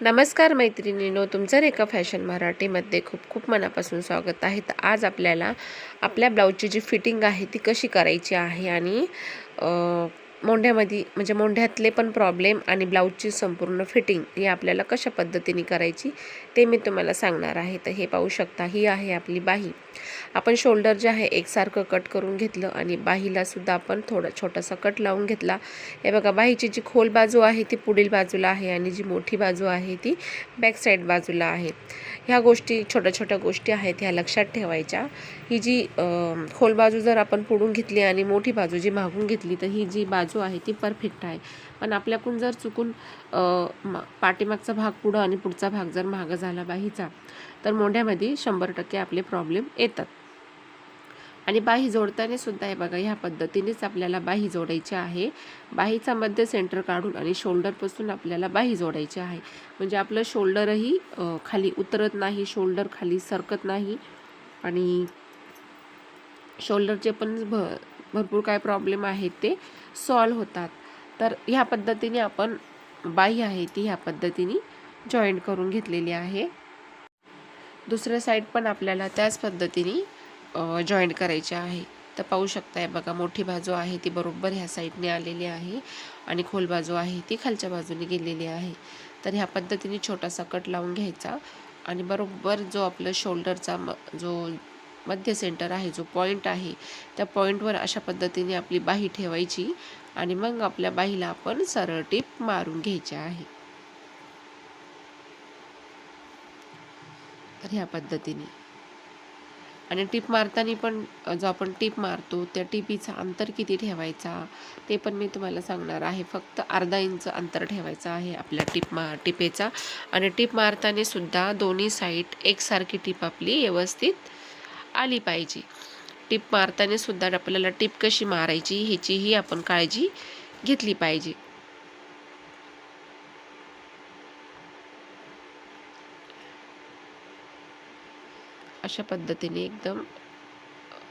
नमस्कार मैत्रिणीनो तुमचं रेखा फॅशन मराठीमध्ये खूप खूप मनापासून स्वागत आहे. तर आज आपल्याला आपल्या ब्लाऊजची जी फिटिंग आहे ती कशी करायची आहे आणि मोंढ्यामध्ये म्हणजे मोंढ्यातले पण प्रॉब्लेम आणि ब्लाऊजची संपूर्ण फिटिंग ही आपल्याला कशा पद्धतीने करायची ते मी तुम्हाला सांगणार आहे. तर हे पाहू शकता ही आहे आपली बाही आपण शोल्डर जे आहे एकसारखं कट करून घेतलं आणि बाहीलासुद्धा आपण थोडा छोटासा कट लावून घेतला. हे बघा बाहीची जी खोल बाजू आहे ती पुढील बाजूला आहे आणि जी मोठी बाजू आहे ती बॅक साईड बाजूला आहे. ह्या गोष्टी छोट्या छोट्या गोष्टी आहेत ह्या लक्षात ठेवायच्या. ही जी खोल बाजू जर आपण पुढून घेतली आणि मोठी बाजू जी मागून घेतली तर ही जी बाजू आहे ती परफेक्ट आहे. पण आपल्याकडून जर चुकून मा- पाठीमागचा भाग पुढं आणि पुढचा भाग जर महाग झाला बाहीचा तर मोंढ्यामध्ये शंभर टक्के आपले प्रॉब्लेम येतात. आणि बाही जोडताना सुद्धा हे बघा ह्या पद्धतीनेच आपल्याला बाही जोडायची आहे. बाहीचा मध्य सेंटर काढून आणि शोल्डरपासून आपल्याला बाही जोडायची आहे. म्हणजे आपलं शोल्डरही खाली उतरत नाही शोल्डर खाली सरकत नाही. आणि शोल्डरचे पण भ भरपूर काय प्रॉब्लेम आहेत ते सॉल्व होतात. तर ह्या पद्धतीने आपण बाही आहे ती ह्या पद्धतीने जॉईंट करून घेतलेली आहे. दुसऱ्या साईड पण आपल्याला त्याच पद्धतीने जॉईंट करायचे आहे. तर पाहू शकताय बघा मोठी बाजू आहे ती बरोबर ह्या साईडने आलेली आहे आणि खोल बाजू आहे ती खालच्या बाजूने गेलेली आहे. तर ह्या पद्धतीने छोटासा कट लावून घ्यायचा आणि बरोबर जो आपलं शोल्डरचा म जो मध्य सेंटर आहे जो पॉईंट आहे त्या पॉईंटवर अशा पद्धतीने आपली बाही ठेवायची आणि मग आपल्या बाहीला आपण सरळ टीप मारून घ्यायची आहे. तर ह्या पद्धतीने. आणि टीप मारताना पण जो आपण टीप मारतो त्या टिपीचा अंतर किती ठेवायचा ते पण मी तुम्हाला सांगणार आहे. फक्त अर्धा इंच अंतर ठेवायचं आहे आपल्या टीप मा टिपेचा. आणि टीप मारताना सुद्धा दोन्ही साईड एकसारखी टीप आपली व्यवस्थित आली पाहिजे. टीप मारताना सुद्धा आपल्याला टीप कशी मारायची ह्याचीही आपण काळजी घेतली पाहिजे. अशा पद्धतीने एकदम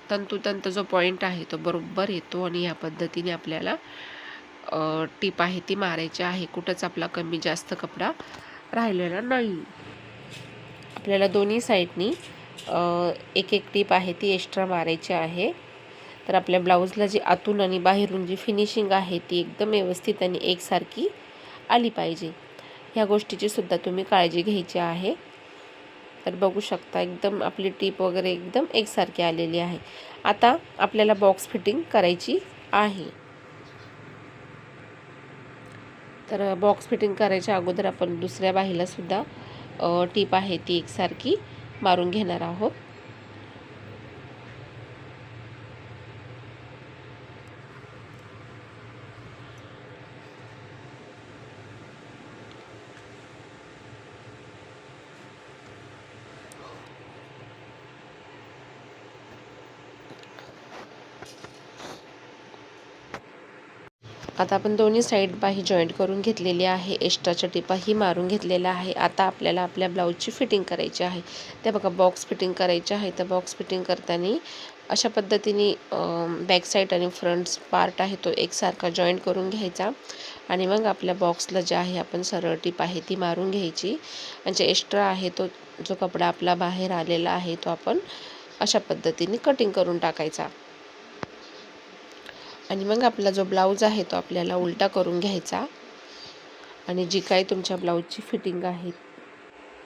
तंतुतंत जो पॉईंट आहे तो बरोबर येतो आणि ह्या पद्धतीने आपल्याला टीप आहे ती मारायची आहे. कुठंच आपला कमी जास्त कपडा राहिलेला नाही. आपल्याला दोन्ही साईडनी एक एक टीप आहे ती एक्स्ट्रा मारायची आहे. तर आपल्या ब्लाऊजला जी आतून आणि बाहेरून जी फिनिशिंग आहे ती एकदम व्यवस्थित आणि एकसारखी आली पाहिजे. ह्या गोष्टीची सुद्धा तुम्ही काळजी घ्यायची आहे. तर बघू शकता एकदम आपली टीप वगैरे एकदम एकसारखी आलेली आहे. आता आपल्याला बॉक्स फिटिंग करायची आहे. तर बॉक्स फिटिंग करायच्या अगोदर आपण दुसऱ्या बाहीलासुद्धा टीप आहे ती एकसारखी मारून घेणार आहोत. आता आपण दोन्ही साईड बाही जॉईंट करून घेतलेली आहे. एक्स्ट्राच्या टिपाही मारून घेतलेल्या आहे. आता आपल्याला आपल्या ब्लाऊजची फिटिंग करायची आहे. ते बघा बॉक्स फिटिंग करायची आहे. तर बॉक्स फिटिंग करताना अशा पद्धतीने बॅक साईड आणि फ्रंट पार्ट आहे तो एकसारखा जॉईंट करून घ्यायचा. आणि मग आपल्या बॉक्सला जे आहे आपण सरळ टीप आहे ती मारून घ्यायची. आणि जे एक्स्ट्रा आहे तो जो कपडा आपला बाहेर आलेला आहे तो आपण अशा पद्धतीने कटिंग करून टाकायचा. आणि मग आपला जो ब्लाऊज आहे तो आपल्याला उलटा करून घ्यायचा. आणि जी काही तुमच्या ब्लाऊजची फिटिंग आहे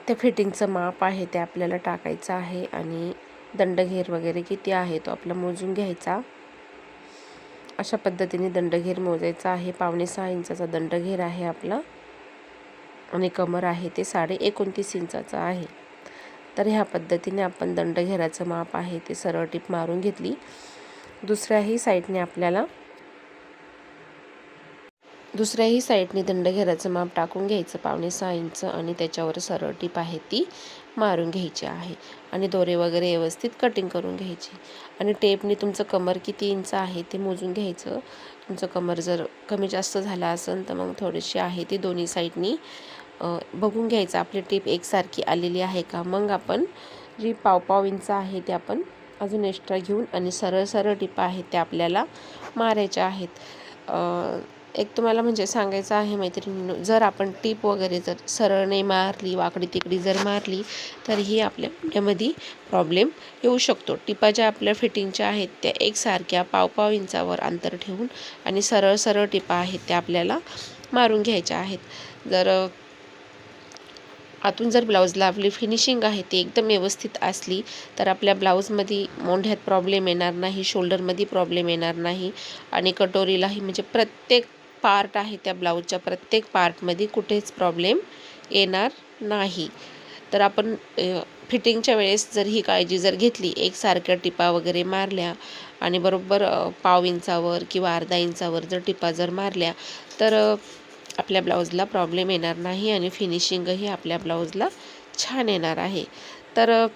त्या फिटिंगचं माप आहे ते आपल्याला टाकायचं आहे आणि दंडघेर वगैरे किती आहे तो आपला मोजून घ्यायचा. अशा पद्धतीने दंडघेर मोजायचा आहे. पावणे सहा इंचाचा दंडघेर आहे आपला. आणि कमर आहे ते साडे एकोणतीस इंचाचं आहे. तर ह्या पद्धतीने आपण दंडघेराचं माप आहे ते सरळ टीप मारून घेतली. दुसऱ्याही साईडने आपल्याला दुसऱ्याही साईडने दंडघेराचं माप टाकून घ्यायचं. पावणे सहा इंच आणि त्याच्यावर सरळ टीप आहे ती मारून घ्यायची आहे आणि दोरे वगैरे व्यवस्थित कटिंग करून घ्यायची. आणि टेपने तुमचं कमर किती इंच आहे ते मोजून घ्यायचं. तुमचं कमर जर कमी जास्त झालं असेल तर मग थोडीशी आहे ती दोन्ही साईडनी बघून घ्यायचं. आपली टेप एकसारखी आलेली आहे का? मग आपण जी पाव पाव इंच आहे ते आपण अजून एक्स्ट्रा घेऊन आणि सरळ सरळ टिपा आहेत त्या आपल्याला मारायच्या आहेत. एक तुम्हाला म्हणजे सांगायचं आहे मैत्रिणींनो जर आपण टीप वगैरे जर सरळ नाही मारली वाकडी तिकडी जर मारली तर ही आपल्या मुंड्यामध्ये प्रॉब्लेम येऊ शकतो. टिपा ज्या आपल्या फिटिंगच्या आहेत त्या एकसारख्या पावपाव इंचावर अंतर ठेवून आणि सरळ सरळ टिपा आहेत त्या आपल्याला मारून घ्यायच्या आहेत. जर आतून जर ब्लाऊजला आपली फिनिशिंग आहे ती एकदम व्यवस्थित असली तर आपल्या ब्लाऊजमध्ये मोंढ्यात प्रॉब्लेम येणार नाही शोल्डरमध्ये प्रॉब्लेम येणार नाही आणि कटोरीलाही म्हणजे प्रत्येक पार्ट आहे त्या ब्लाऊजच्या प्रत्येक पार्टमध्ये कुठेच प्रॉब्लेम येणार नाही. तर आपण फिटिंगच्या वेळेस जर ही काळजी जर घेतली एकसारख्या टिपा वगैरे मारल्या आणि बरोबर पाव इंचावर किंवा अर्धा इंचावर जर टिपा जर मारल्या तर आपल्या ब्लाऊजला प्रॉब्लेम येणार नाही आणि फिनिशिंगही आपल्या ब्लाऊजला छान येणार आहे. तर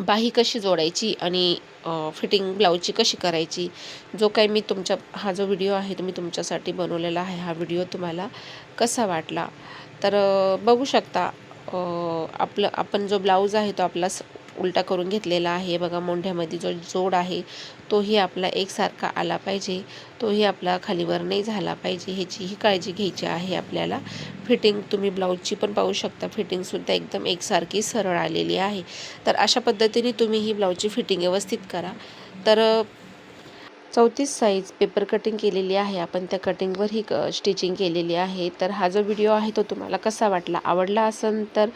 बाही कशी जोडायची आणि फिटिंग ब्लाऊजची कशी करायची जो काही मी तुमच्या हा जो व्हिडिओ आहे तो मी तुमच्यासाठी बनवलेला आहे हा व्हिडिओ तुम्हाला कसा वाटला? तर बघू शकता आपलं आपण जो ब्लाऊज आहे तो आपला स- उलटा करून घेतलेला आहे. बघा मोंढ्यामध्ये जो जोड आहे तोही आपला एकसारखा आला पाहिजे. तोही आपला खालीवर नाही झाला पाहिजे ह्याचीही काळजी घ्यायची आहे आपल्याला. फिटिंग तुम्ही ब्लाऊजची पण पाहू शकता. फिटिंगसुद्धा एकदम एकसारखी सरळ आलेली आहे. तर अशा पद्धतीने तुम्ही ही ब्लाऊजची फिटिंग व्यवस्थित करा. तर चौतीस साईज पेपर कटिंग केलेली आहे. आपण त्या कटिंगवर ही क स्टिचिंग केलेली आहे. तर हा जो व्हिडिओ आहे तो तुम्हाला कसा वाटला? आवडला असेल तर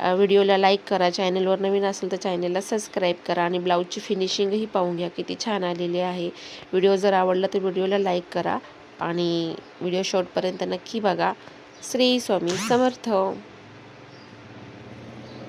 व्हिडिओला लाईक करा. चॅनलवर नवीन असेल तर चॅनलला सबस्क्राईब करा आणि ब्लाऊजची फिनिशिंगही पाहून घ्या. किती छान आलेली आहे. व्हिडिओ जर आवडला तर व्हिडिओला लाईक करा. आणि व्हिडिओ शॉर्टपर्यंत नक्की बघा. श्री स्वामी समर्थ.